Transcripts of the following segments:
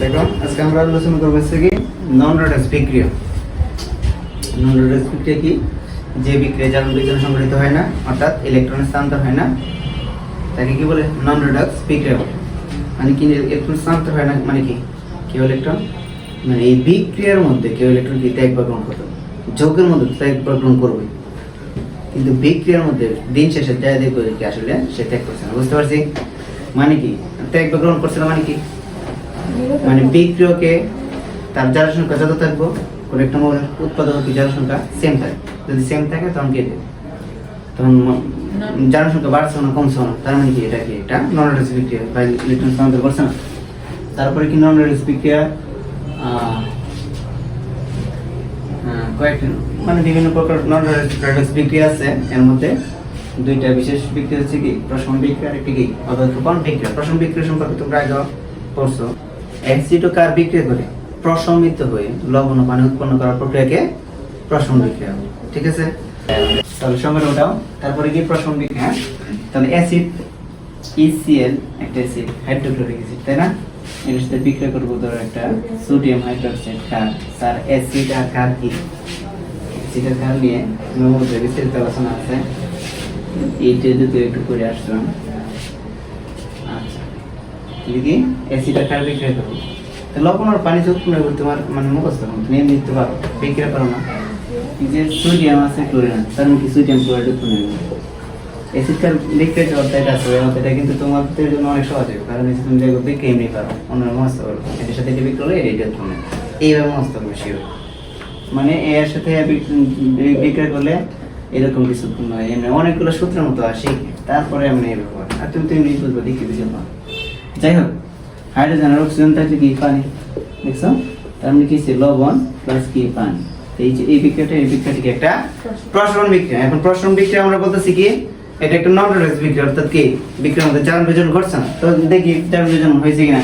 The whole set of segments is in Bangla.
দেখো, আজকে আমরা আলোচনা করব হচ্ছে কি নন রোডাস বিক্রিয়া। নন রোডাস বিক্রিয়া কি? যে বিক্রিয়া জারণ বিজ্ঞান সংঘটিত হয় না, অর্থাৎ ইলেকট্রন স্থানান্তর হয় না, তাকে কি বলে? নন রোডাস বিক্রিয়া বলে। মানে কি ইলেকট্রন স্থানান্তর হয় না মানে কি? কেউ ইলেকট্রন মানে এই বিক্রিয়ার মধ্যে কেউ ইলেকট্রন কি ত্যাগ বা গ্রহণ করতে হবে। যৌগের মধ্যে ত্যাগ বা গ্রহণ করবে। কিন্তু বিক্রিয়ার মধ্যে দিন শেষে যা দেখবে কি আসলে সে ত্যাগ করছে না, বুঝতে পারছি? মানে কি? ত্যাগ বা গ্রহণ করছে না মানে কি? মানে বিক্রিয়কে তার যার সংখ্যা যত থাকব, কোনো একটা মোবাইল উৎপাদক যার সংখ্যা সেম থাকে। যদি সেম থাকে, তখন কে দেবে তখন যার সংখ্যা বাড়ছে না, কমছে না? তার মানে কি? এটা কি এটা নন রেডিস বিক্রিয়া, বা ইলেকট্রন স্থানান্তর করছে না? তারপরে কি নন রেডিস বিক্রিয়া কয়েকটি মানে বিভিন্ন প্রকার নন রেডিস বিক্রিয়া আছে। এর মধ্যে দুইটা বিশেষ বিক্রিয়া হচ্ছে কি? প্রশম বিক্রিয়া একটি কি? অবক্ষেপণ বিক্রিয়া। প্রশম বিক্রিয়া সম্পর্কে তোমরা আগে পড়ছো। অ্যাসিডোকার বিক্রিয়া করে প্রশমিত হয়ে লবণ ও পানি উৎপন্ন করার প্রক্রিয়াকে প্রশম বিক্রিয়া। ঠিক আছে? তাহলে সঙ্গে ওটাও তারপরে কি প্রশম বিক্রিয়া তাহলে অ্যাসিড ইসিএল একটা অ্যাসিড, হাইড্রোক্লোরিক অ্যাসিড, তাই না? এর সাথে বিক্রিয়া করব ধরো একটা সোডিয়াম হাইড্রোক্সাইড ক্ষার স্যার অ্যাসিড আর ক্ষার কি? অ্যাসিড আর ক্ষার নিয়ে মধ্যে বিস্তারিত আলোচনা আছে এইটা যদি একটু করে আসলাম। কি অ্যাসিড আর ক্ষার বিক্রিয়া করব তো পানি করতে তোমার মানে মুখস্থ করো। তুমি পারো বিক্রিয়া করো না। যে সোডিয়াম আছে ক্লোরিন তার সোডিয়াম ক্লোরাইড উৎপন্ন কার আছে কিন্তু তোমাদের জন্য অনেক সহজ হবে কারণ তুমি দেখো বিক্রিয়া এমনি পারো অন্য মুখস্থ করো। এটার সাথে হলে এটা উৎপন্ন এইভাবে মুখস্থ শিওর মানে এর সাথে বিক- বিক্রিয়া করলে এরকম কিছু এমনি অনেকগুলো সূত্রের মতো আসে, তারপরে এমনি হয়। আর তুমি তো এমনি বুঝবে, দেখি বুঝে পাও। যাই হোক হাইড্রোজেন আর অক্সিজেন থাকলে কি পানি? দেখছ? তার মানে কি লবণ প্লাস কি? পানি। এই যে এই বিক্রিয়াটা, এই বিক্রিয়াটিকে একটা প্রসারণ বিক্রিয়া। এখন প্রসারণ বিক্রিয়া আমরা বলতেছি কি, এটা একটা নন রেডাস বিক্রিয়া, অর্থাৎ কি? বিক্রিয়ার মধ্যে জারণ বিজন ঘটছে না। তো দেখি জারণ বিজন হয়েছে কিনা।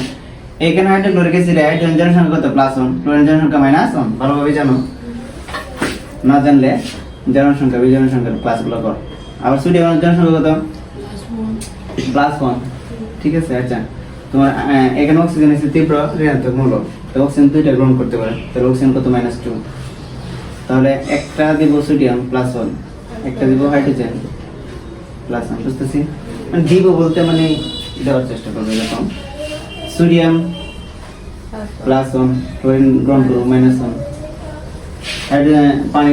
এখানে হাইড্রোক্লোরিক অ্যাসিড হাইড্রোজেন জনসংখ্যা কত? প্লাস ওয়ান ক্লোরিন জনসংখ্যা মাইনাস ওয়ান ভালোভাবে জানো। না জানলে জারণ সংখ্যা বিজন সংখ্যার ক্লাসগুলো কর। আবার সোডিয়াম জনসংখ্যা কত? প্লাস ওয়ান ঠিক আছে আচ্ছা। তোমার এখানে অক্সিজেন আছে তীব্র ঋণাত্মক মূলক তো অক্সিজেন দুইটা গ্রহণ করতে পারে। তাহলে অক্সিজেন কত? মাইনাস টু তাহলে একটা দিব সোডিয়াম প্লাস ওয়ান একটা দিব হাইড্রোজেন প্লাস ওয়ান বুঝতেছি? মানে দিব বলতে মানে দেওয়ার চেষ্টা করব এরকম। সোডিয়াম প্লাস ওয়ান ক্লোরিন গ্রহণ করব মাইনাস ওয়ান হাইড্রোজেন পানি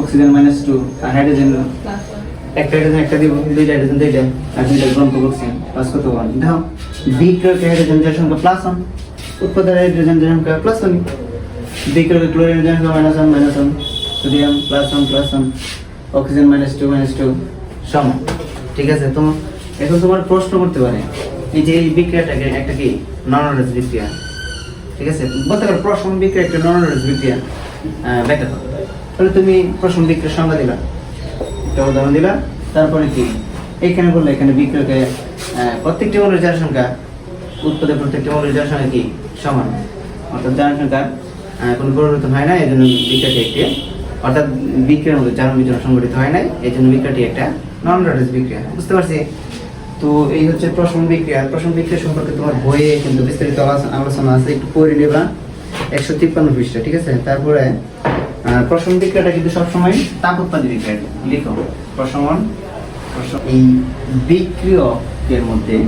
অক্সিজেন মাইনাস টু আর হাইড্রোজেন একটা করব অক্সিজেন প্লাস প্লাস জনসংখ্যা plus plus oxygen two two সমান, ঠিক আছে? এখন তোমার প্রশ্ন করতে পারে, এই যে এই বিক্রিয়াটাকে একটা কি? নন বিক্রিয়া, ঠিক আছে? বলতে পারো, প্রশ্ন বিক্রিয়া একটা নন বিক্রিয়া ব্যাখ্যা তাহলে তুমি প্রশ্ন বিক্রিয়ার সংজ্ঞা দিলা একটা উদাহরণ দিলা? তারপরে কি? এখানে বললে এখানে বিক্রয়কে প্রত্যেকটি মৌলের যার সংখ্যা উৎপাদে প্রত্যেকটি মৌলের যার কি? সমান। অর্থাৎ যার কোনো পরিবর্তন হয় না এই জন্য বিক্রিয়াটি একটি, অর্থাৎ বিক্রিয়ার মধ্যে চারণ বিচরণ সংঘটিত হয় নাই এই জন্য বিক্রিয়াটি একটা নন রডেস বিক্রিয়া। বুঝতে পারছি? তো এই হচ্ছে প্রশ্ন বিক্রিয়া। প্রশ্ন বিক্রিয়া সম্পর্কে তোমার বইয়ে কিন্তু বিস্তারিত আলোচনা আছে, একটু পড়ে নেবা। একশো তিপ্পান্ন পৃষ্ঠা, ঠিক আছে? তারপরে প্রশ্ন বিক্রিয়াটা কিন্তু সবসময় তাপ উৎপাদী বিক্রিয়া। লিখো। প্রশম- এই বিক্রিয়কের মধ্যে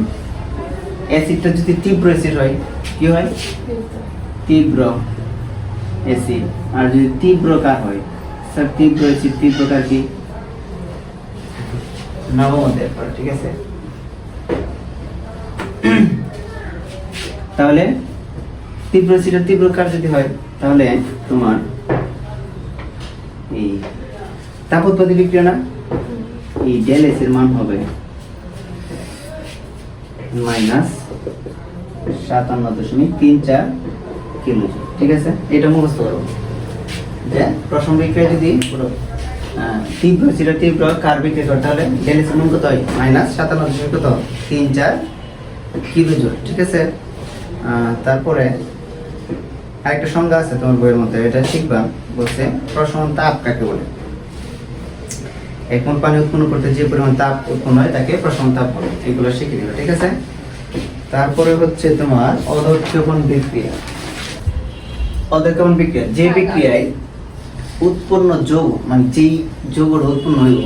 অ্যাসিডটা যদি তীব্র অ্যাসিড হয় কি হয়? তীব্র অ্যাসিড আর যদি তীব্রকার হয়? স্যার তীব্র অ্যাসিড তীব্রকার কি? নবম অধ্যায়ের পরে, ঠিক আছে? তাহলে তীব্র অ্যাসিডের তীব্রকার যদি হয় তাহলে তোমার এই তাপ উৎপাদী বিক্রিয়া না? এই ডেল এস এর মান হবে মাইনাস সাতান্ন দশমিক তিন চার কিলো ঠিক আছে? এটা মুখস্থ করো। যে প্রথম বিক্রিয়া যদি তীব্র ছিল তীব্র কার বিক্রিয়া করতে হলে ডেল এস এর মান কত হয়? মাইনাস সাতান্ন দশমিক কত? তিন চার কিলো ঠিক আছে? তারপরে আরেকটা সংজ্ঞা আছে তোমার বইয়ের মধ্যে, এটা শিখবা। বলছে, প্রশমন তাপ কাকে বলে? এখন পানি উৎপন্ন করতে যে পরিমাণ তাপ উৎপন্ন হয় তাকে প্রশমন তাপ বলে। এগুলো শিখে নিবে, ঠিক আছে? তারপরে হচ্ছে তোমার অধক্ষেপণ বিক্রিয়া। অধক্ষেপণ বিক্রিয়া, যে বিক্রিয়ায় উৎপন্ন যৌগ মানে যেই যৌগটা উৎপন্ন হইব,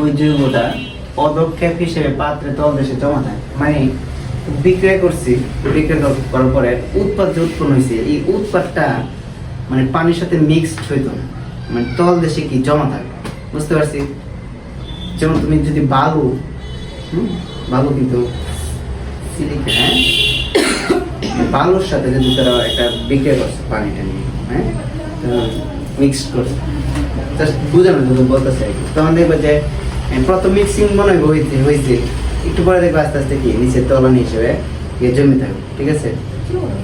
ওই যৌগটা অধক্ষেপ হিসেবে পাত্রে তলদেশে জমা থাকে। মানে বিক্রিয়া করছি, বিক্রয় করার পরে উৎপাদ যে উৎপন্ন হয়েছে, এই উৎপাদটা মানে পানির সাথে মিক্সড হইতো না। মানে তল দেশে কি জমা থাকে? বুঝতে পারছি? যেমন তুমি যদি বালু বালু কিন্তু হ্যাঁ? বালুর সাথে যদি তারা একটা বিক্রয় করছে পানিটা নিয়ে হ্যাঁ? মিক্সড করছে। জাস্ট বুঝানোর জন্য বলতেছে। তখন দেখবে যে প্রথম মিক্সিং মনে হয় হয়েছে একটু পরে দেখবে আস্তে আস্তে কি নিচে তলানি হিসেবে জমে থাকবে ঠিক আছে?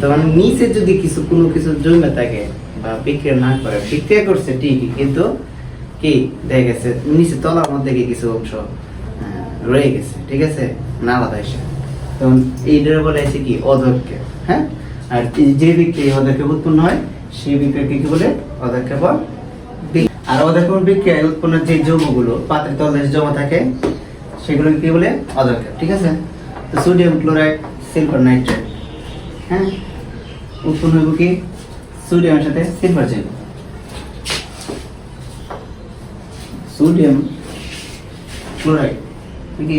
তখন নিচে যদি কিছু, কোনো কিছু জমে থাকে বা বিক্রিয়া না করে, বিক্রিয়া করছে ঠিকই, কিন্তু কি, দেখা গেছে নিচে তলার মধ্যে কি কিছু অংশ রয়ে গেছে, ঠিক আছে? না আলাদা হিসেবে তখন এইটার বলে আছে কি অধক্ষেপ হ্যাঁ? আর যে বিক্রিয়া অধক্ষেপ উৎপন্ন হয়, সেই বিক্রিয়াকে কি বলে? অধক্ষেপণ বিক- আর অধক্ষেপণ বিক্রিয়ায় উৎপন্ন যে যৌগগুলো পাত্রের তলদেশে জমা থাকে সেগুলোকে কি বলে? অধক্ষেপ ঠিক আছে? তো সোডিয়াম ক্লোরাইড সিলভার নাইট্রেট হ্যাঁ? উৎপন্ন হইব কি? সোডিয়ামের সাথে সিলভার যাইব সোডিয়াম ক্লোরাইড কি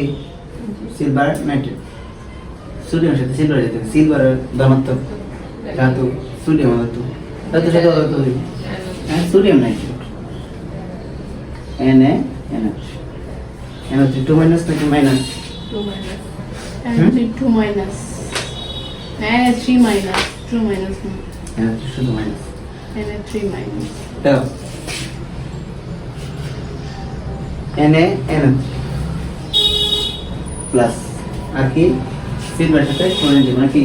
সিলভার নাইট্রেট সোডিয়ামের সাথে সিলভার যেতে সিলভার ধনাত্মক ধাতু সোডিয়াম ধাতু। ধাতু সাথে অধাতু হ্যাঁ sodium nitrate N A N N হচ্ছে টু মাইনাস নাকি minus Two minus. Hmm? And three, two minus. And a three minus. Two minus. no. N হচ্ছে শুধু মাইনাস And a three দাও এন এ প্লাস আর কি সিলভার সাথে ক্লোরিন দিব নাকি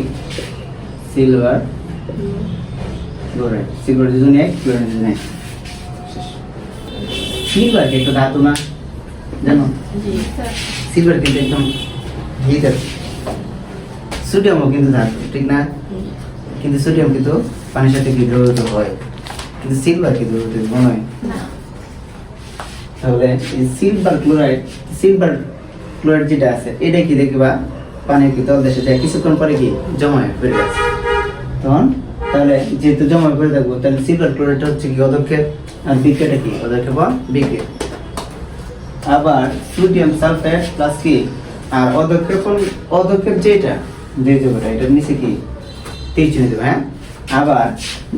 সিলভার. ক্লোরাইড সিলভার দুজন এক ক্লোরিন সিলভার কি একটা ধাতু না জানো? সিলভার কিন্তু একদম আছে সোডিয়ামও কিন্তু ধাতু ঠিক না? কিন্তু সোডিয়াম কিন্তু পানির সাথে কি দ্রবীভূত হয়? কিন্তু সিলভার কি দ্রবীভূত মনে হয়। তাহলে এই সিলভার ক্লোরাইড সিলভার ক্লোরাইড যেটা আছে এটা কি দেখবা? পানির কি তল দেশে যায়? কিছুক্ষণ পরে কি জমা হয়ে পড়ে গেছে। তখন তাহলে যেহেতু জমা হয়ে পড়ে থাকব তাহলে সিলভার ক্লোরাইডটা হচ্ছে কি অদক্ষেপ আর বিক্রিয়াটা কি? অদক্ষেপ বা বিক্রিয়া। আবার সোডিয়াম সালফেট প্লাস কি? আর অদক্ষেপণ অদক্ষেপ যেটা যে যোগটা এটার নিচে কি? তীর চিহ্ন দেবে হ্যাঁ? আবার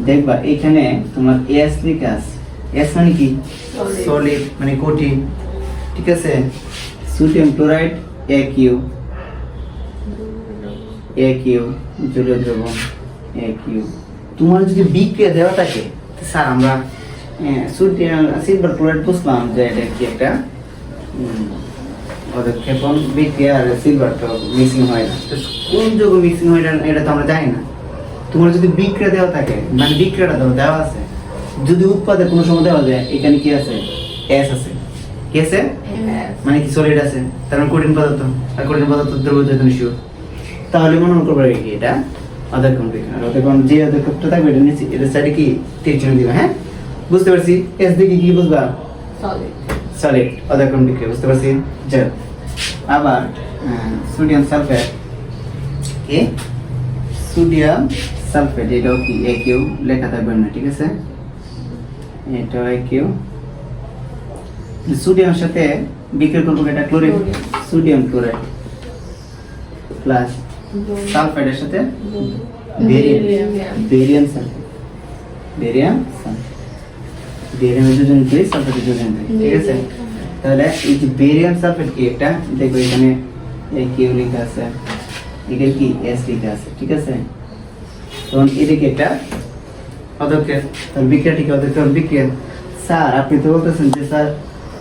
দেখবা এখানে তোমার এস লেখা আছে এস মানে কি? সলিড মানে কঠিন। ঠিক আছে? Sodium chloride A Q A Q জলীয় দ্রবণ এ কিউ তোমার যদি বিক্রিয়া দেওয়া থাকে স্যার আমরা সোডিয়াম সিলভার ক্লোরাইড বুঝলাম যে এটা কি একটা পদক্ষেপণ বিক্রিয়া আর সিলভার তো হয় না। তো কোন যোগ মিক্সিং হয় এটা- এটা তো আমরা জানি না। তোমার যদি বিক্রিয়া দেওয়া থাকে মানে বিক্রিয়াটা দেওয়া দেওয়া আছে। যদি উৎপাদে কোনো সময় দেওয়া যায় এখানে কি আছে? এস আছে। কি আছে? মানে কি সলিড আছে? তার মানে কঠিন পদার্থ। আর কঠিন পদার্থ চেতন শিওর তাহলে মনে করব কি এটা? অধক্ষণ বিক্রিয়া অধক্ষণ যে অধক্ষণটা থাকবে এটা নিচে এটা সাইডে কি তীর চিহ্ন দিবে হ্যাঁ? বুঝতে পারছি? এস দেখি কি বুঝবা? Solid. সলিড অধক্ষণ বিক্রিয়া বুঝতে পারছি? যাক আবার সোডিয়াম সালফেট কি? সোডিয়াম সালফেট এটাও কি? এ কিউ লেখা থাকবে না ঠিক আছে? এটাও এ কিউ সোডিয়ামের সাথে বিক্রিয়া করব এটা? ক্লোরিন সোডিয়াম ক্লোরাইড প্লাস সালফাইডের সাথে barium barium sulphide barium sulphide বেরিয়ামের দুজন দুই সালফাইডের দুজন দুই ঠিক আছে তাহলে এই যে বেরিয়াম সালফেট কি একটা দেখো এখানে এই কিউ লেখা আছে এখানে কি এস লেখা আছে ঠিক আছে তখন এদিকে একটা পদক্ষেপ তাহলে বিক্রিয়াটি কি পদক্ষেপ বিক্রিয়া স্যার আপনি তো বলতেছেন যে স্যার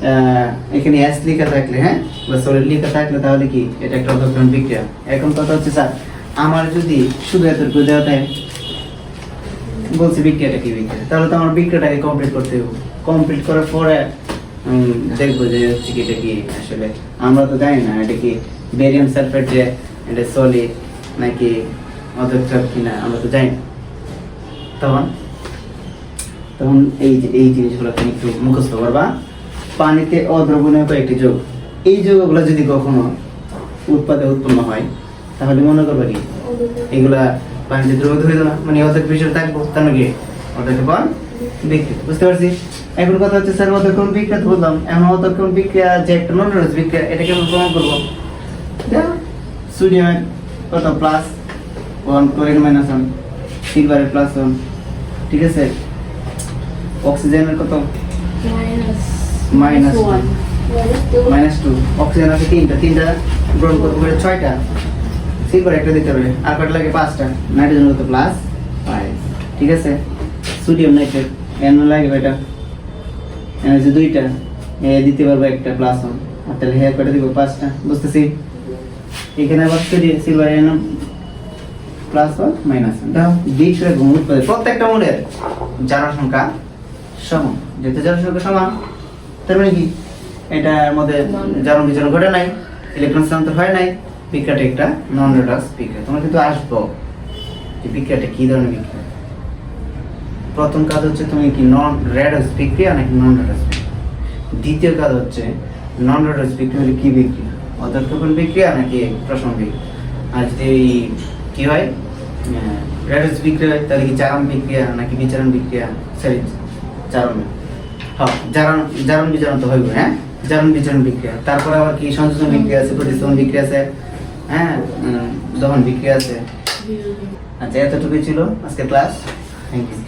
আহ, এখানে এস লেখা থাকলে হ্যাঁ বা সলিড লেখা থাকলে তাহলে কি এটা একটা পদক্ষেপ বিক্রিয়া এখন কথা হচ্ছে স্যার আমার যদি শুধু এতটুকু দেওয়া থাকে বলছি বিক্রিয়াটা কি বিক্রিয়া? তাহলে তো আমার বিক্রিয়াটাকে কমপ্লিট করতে হবে কমপ্লিট করার পরে দেখব যে হচ্ছে কি এটা কি আসলে আমরা তো জানি না এটা কি বেরিয়াম সালফেট যে এটা সলিড নাকি অধক্ষেপ কিনা আমরা তো জানি না। তখন তখন এই যে এই জিনিসগুলো তুমি একটু মুখস্থ করবা। পানিতে অদ্রবণীয় কয়েকটি যোগ। এই যোগগুলো যদি কখনো উৎপাদে উৎপন্ন হয় তাহলে মনে করবে কি? এগুলা পানিতে দ্রবীভূত হয়ে যাবে। মানে অর্ধেক বিষয় থাকব তার মানে কি? অর্ধেক্ষণ বিক্রিয়া বুঝতে পারছি? এখন কথা হচ্ছে স্যার অর্ধেক্ষণ বিক্রিয়া বললাম এখন অর্ধেক্ষণ বিক্রিয়া যে একটা নন রয়েছে বিক্রিয়া এটাকে আমরা প্রমাণ করব? সোডিয়ামের কত? Plus one chlorine minus one সিলভারের প্লাস ওয়ান ঠিক আছে? অক্সিজেনের কত. Minus মাইনাস টু অক্সিজেন আছে তিনটা তিনটা গ্রহণ করতে পারে ছয়টা। সিলভার একটা দিতে পারে আর কটা লাগে? পাঁচটা। নাইট্রোজেন কত প্লাস ফাইভ ঠিক আছে? সোডিয়াম নাইট্রেট এন লাগে এটা এন হচ্ছে দুইটা। এ দিতে পারব একটা প্লাস ওয়ান আর তাহলে হেয়ার কটা দিব? পাঁচটা। বুঝতেছি? এখানে আবার sodium silver N plus one minus one দাও। বিক্রয় গুণ প্রত্যেকটা মূলের জারা সংখ্যা সমান। যেহেতু সংখ্যা সমান তার মানে কি? এটার মধ্যে জারণ বিচরণ ঘটে নাই। ইলেকট্রন স্থানান্তর হয় নাই। বিক্রিয়াটা একটা নন রেডাস বিক্রিয়া তোমার কিন্তু আসব যে কি ধরনের প্রথম কাজ হচ্ছে তুমি কি নন রেডাস বিক্রিয়া নাকি নন দ্বিতীয় কাজ হচ্ছে নন রেডাস বিক্রিয়া হলে কি বিক্রিয়া অধ্যক্ষণ বিক্রিয়া নাকি আর যদি কি হয় রেডাস বিক্রিয়া হয়, তাহলে কি চারণ বিক্রিয়া নাকি বিচারণ বিক্রিয়া সরি চারণ হ্যাঁ জারণ জারণ বিজারণ তো হইব হ্যাঁ? জারণ বিজারণ বিক্রিয়া তারপরে আবার কি সংযোজন বিক্রিয়া আছে, প্রতিস্থাপন বিক্রিয়া আছে? হ্যাঁ যখন বিক্রিয়া আছে। আচ্ছা এতটুকুই ছিল আজকে ক্লাস থ্যাংক ইউ